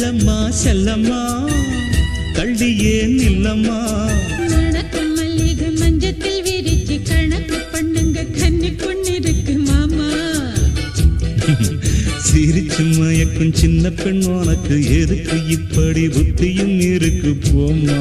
செல்லம்மா கள்ளியே நில்லம்மா. நடக்கும் மல்லிகை மஞ்சத்தில் விரிச்சு கணக்கு பண்ணுங்க கண்ணு பொண்ணிருக்கு மாமா. சிரிச்சு மயக்கும் சின்ன பெண் உனக்கு எதுக்கு? இப்படி புத்தியும் இருக்கு போமா